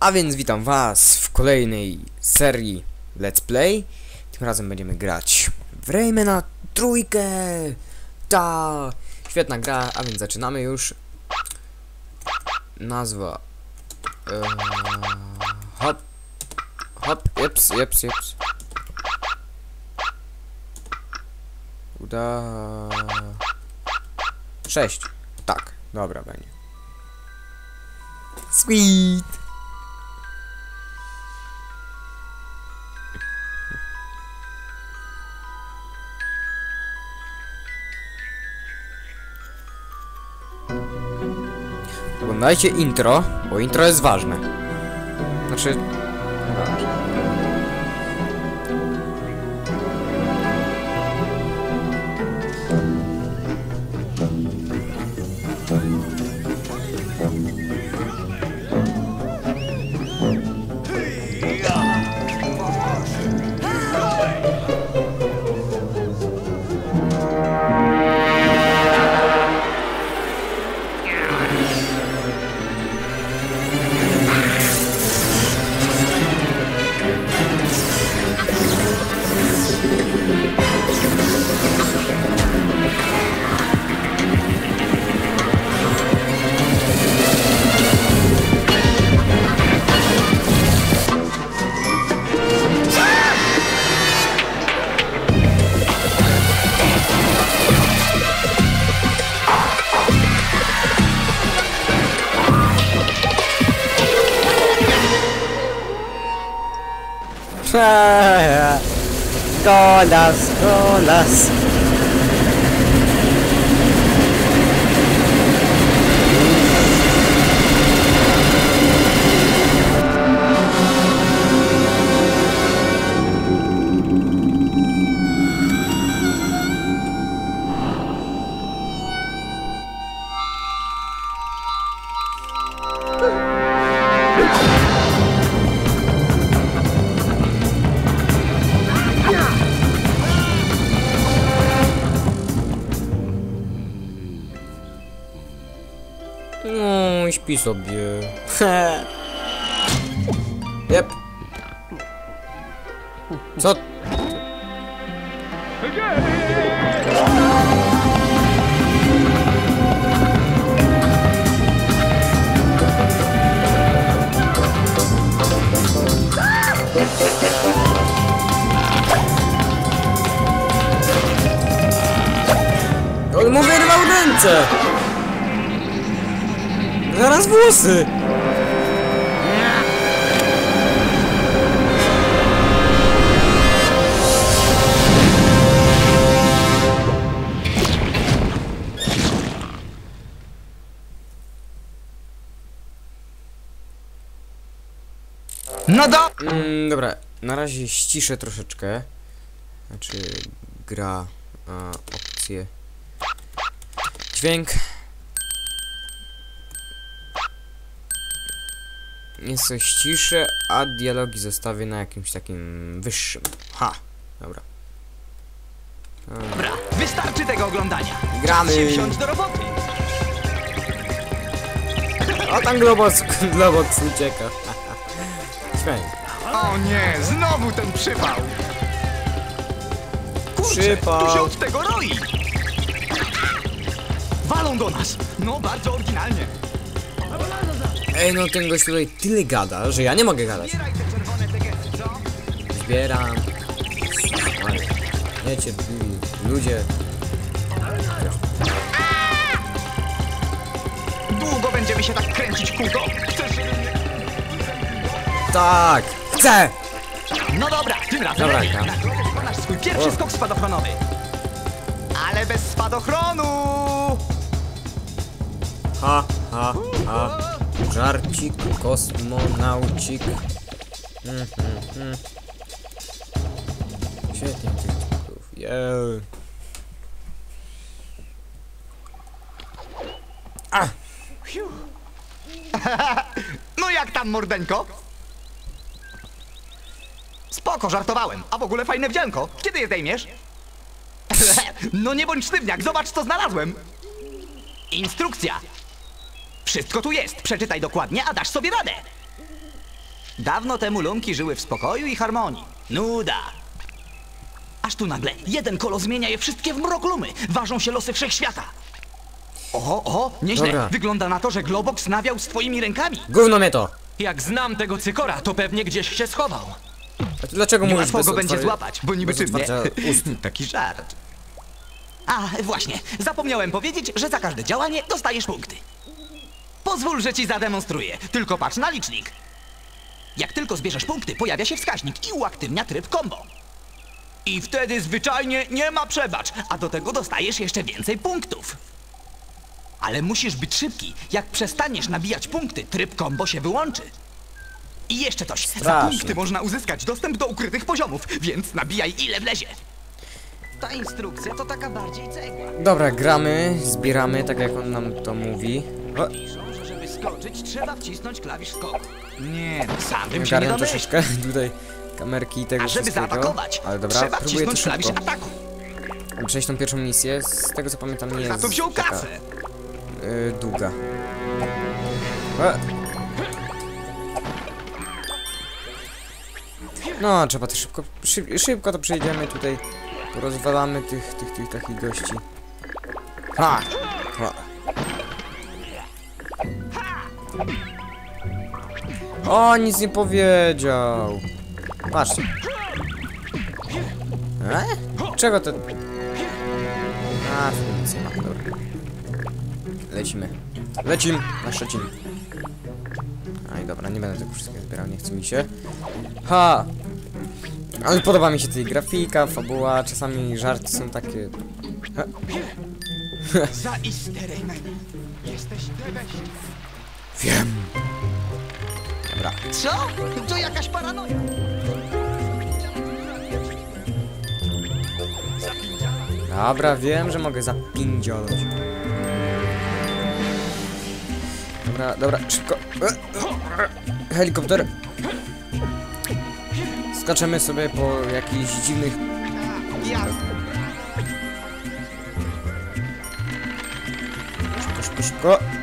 A więc witam was w kolejnej serii Let's Play. Tym razem będziemy grać w Raymana trójkę. Ta świetna gra, a więc zaczynamy już. Nazwa. Eee, hop. Hop, jeps, jeps, jeps. Uda. Sześć. Tak, dobra będzie. Sweet. Oglądajcie intro, bo intro jest ważne. Znaczy... ważne. colas, colas. Pies op je. yep. Zat. Oh, We moeten moet weer de momenten! Zaraz włosy! No do... Mm, dobra, na razie ściszę troszeczkę. Znaczy, gra, a, opcje. Dźwięk. Nieco ściszę, a dialogi zostawię na jakimś takim wyższym. Ha! Dobra. Dobra, wystarczy tego oglądania. Gramy. Czas się wziąć do roboty. O, tam Globox, Globox ucieka. Śmianie. O nie, znowu ten przypał. Kurczę, Przypał. tu się od tego roi. Walą do nas. No, bardzo oryginalnie. Ej, no ten gość tutaj tyle gada, że ja nie mogę gadać. Zbieraj te czerwone tegesy, co? Zbieram. Wiecie, ludzie. Długo będziemy się tak kręcić kółko? Chcesz... Tak! Chcę! No dobra, tym razem Dobra, lepiej. Gra. Na wykonasz swój pierwszy O. skok spadochronowy. Ale bez spadochronu! Ha, ha, ha. Żarcik, kosmonaucik. Mm, mm, mm. Świetnie tych. Jej. A! No jak tam, mordeńko? Spoko, żartowałem. A w ogóle fajne wdzianko. Kiedy je zdejmiesz? no nie bądź sztywniak, zobacz co znalazłem. Instrukcja. Wszystko tu jest. Przeczytaj dokładnie, a dasz sobie radę. Dawno temu lumki żyły w spokoju i harmonii. Nuda. Aż tu nagle jeden kolo zmienia je wszystkie w mroklumy. Ważą się losy wszechświata. Oho, oho, nieźle. Dobra. Wygląda na to, że Globox nawiał z twoimi rękami. Gówno mnie to! Jak znam tego cykora, to pewnie gdzieś się schował. A dlaczego mówisz Łatwo bez go będzie złapać, bo niby bez czynnie. otwarcia ust? Taki żart. A, właśnie, zapomniałem powiedzieć, że za każde działanie dostajesz punkty. Pozwól, że ci zademonstruję. Tylko patrz na licznik. Jak tylko zbierzesz punkty, pojawia się wskaźnik i uaktywnia tryb combo. I wtedy zwyczajnie nie ma przebacz, a do tego dostajesz jeszcze więcej punktów. Ale musisz być szybki. Jak przestaniesz nabijać punkty, tryb combo się wyłączy. I jeszcze coś. Za Straszne. punkty można uzyskać dostęp do ukrytych poziomów, więc nabijaj ile wlezie. Ta instrukcja to taka bardziej cegła. Dobra, gramy, zbieramy, tak jak on nam to mówi. O, skoczyć, trzeba wcisnąć klawisz. Nie, no sam bym się nie troszeczkę tutaj kamerki i tego A żeby zaatakować, Ale dobra, trzeba próbuję to wcisnąć klawisz ataku. Przejść tą pierwszą misję, z tego co pamiętam nie Za jest to wziął taka, kasę. y, długa. E. No, trzeba to szybko, szyb, szybko to przejdziemy tutaj. Porozwalamy tych, tych, tych takich gości. Ha! ha. O, nic nie powiedział. Patrzcie. E? Czego to... A, nic nie ma, dobra. Lecimy. Lecim na Szczecin. Aj, dobra, nie będę tego wszystkiego zbierał, nie chce mi się. Ha! Ale podoba mi się tutaj grafika, fabuła, czasami żarty są takie... Rayman. Jesteś. Wiem. Dobra. Co? To jakaś paranoja. Dobra, wiem, że mogę zapindziolać. Dobra, dobra, szybko. Helikopter. Skaczemy sobie po jakichś dziwnych... Szybko, szybko, szybko.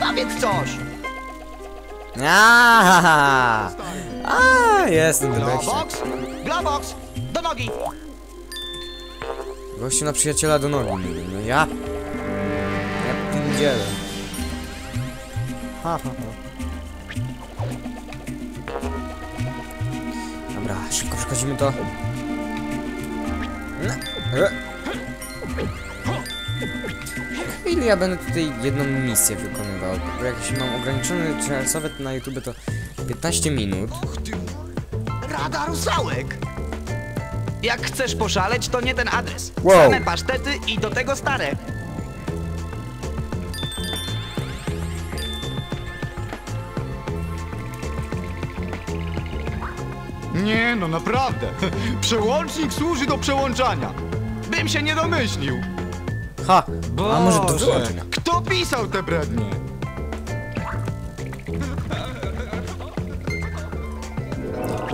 No powiedz coś. Aaaa! A, jestem do wejścia. Globox, Globox, do nogi. Gościu na przyjaciela do nogi mówi, no ja... Ja pindzielę. Ha, ha, ha. Dobra, szybko przechodzimy to. No. e. Chwilę ja będę tutaj jedną misję wykonywał, bo jak jeśli mam ograniczony czasowe to na YouTube to 15 minut. Rada rusałek. Jak chcesz poszaleć, to nie ten adres. Wow. Same pasztety i do tego stare. Nie, no naprawdę. Przełącznik służy do przełączania. Bym się nie domyślił. Ha! A może Boże, wyłączenia? Kto pisał te brednie?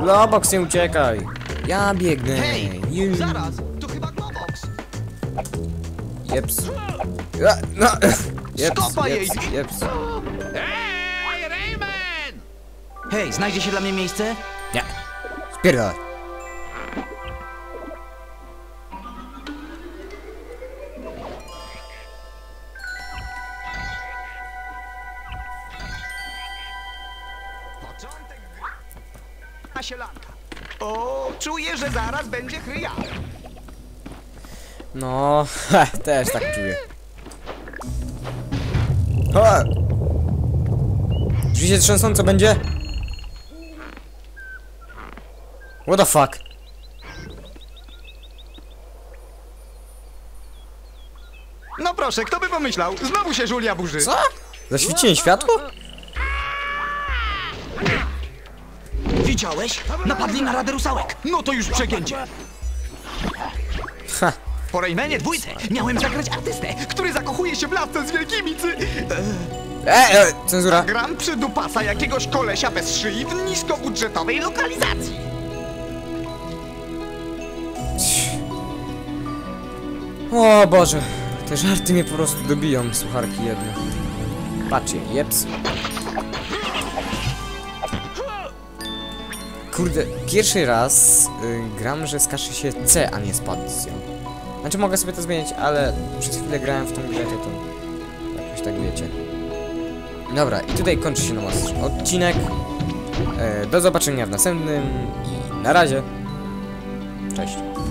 Lobox, nie uciekaj! Ja biegnę! Hej, Ju. zaraz, to chyba Globox. Jeps. Ja, no. Jeps, Stopa jej! jeps, jeps. Hej, znajdzie się dla mnie miejsce? Nie. Spierdalaj. O, czuję, że zaraz będzie chryja. No, też tak czuję. Ha! Drzwi się trzęsą, co będzie? What the fuck? No proszę, kto by pomyślał? Znowu się Żulia burzy. Co? Zaświeciłem światło? Widziałeś? Napadli na radę rusałek. No to już przegięcie. Ha! Po Raymanie dwójce miałem zagrać artystę, który zakochuje się w lasce z wielkimi cy... E, e, cenzura. Gram przy dupasa jakiegoś kolesia bez szyi w niskobudżetowej lokalizacji. O Boże, te żarty mnie po prostu dobiją, słucharki jedne. Patrzcie, jeps. Kurde, pierwszy raz y, gram, że skacze się C, a nie spacją. Znaczy mogę sobie to zmienić, ale przez chwilę grałem w tą grę, to to jakoś tak wiecie. Dobra, i tutaj kończy się nasz odcinek. E, do zobaczenia w następnym i na razie. Cześć.